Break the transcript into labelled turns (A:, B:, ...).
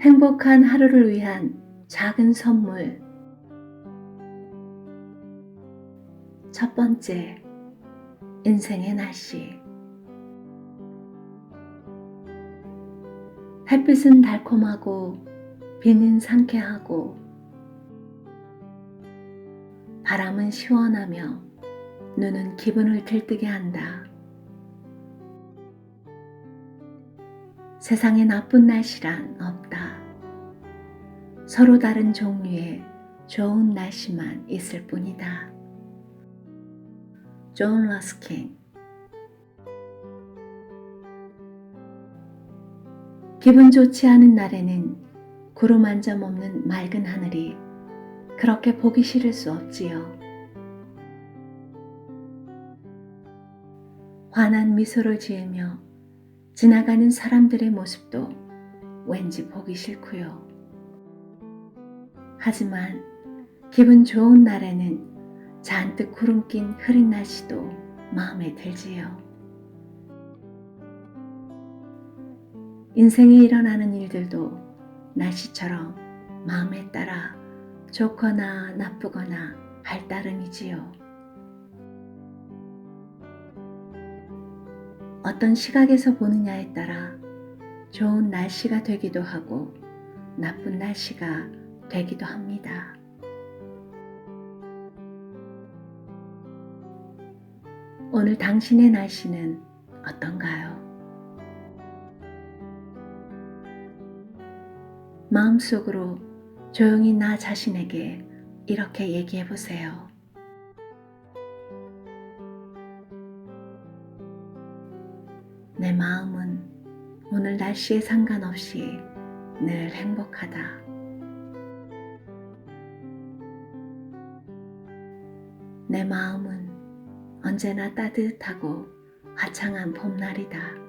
A: 행복한 하루를 위한 작은 선물. 첫 번째, 인생의 날씨. 햇빛은 달콤하고, 비는 상쾌하고, 바람은 시원하며, 눈은 기분을 들뜨게 한다. 세상에 나쁜 날씨란. 서로 다른 종류의 좋은 날씨만 있을 뿐이다. 존 러스킨 기분 좋지 않은 날에는 구름 한 점 없는 맑은 하늘이 그렇게 보기 싫을 수 없지요. 환한 미소를 지으며 지나가는 사람들의 모습도 왠지 보기 싫고요. 하지만 기분 좋은 날에는 잔뜩 구름 낀 흐린 날씨도 마음에 들지요. 인생에 일어나는 일들도 날씨처럼 마음에 따라 좋거나 나쁘거나 할 따름이지요. 어떤 시각에서 보느냐에 따라 좋은 날씨가 되기도 하고 나쁜 날씨가 되기도 합니다. 오늘 당신의 날씨는 어떤가요? 마음속으로 조용히 나 자신에게 이렇게 얘기해 보세요. 내 마음은 오늘 날씨에 상관없이 늘 행복하다. 내 마음은 언제나 따뜻하고 화창한 봄날이다.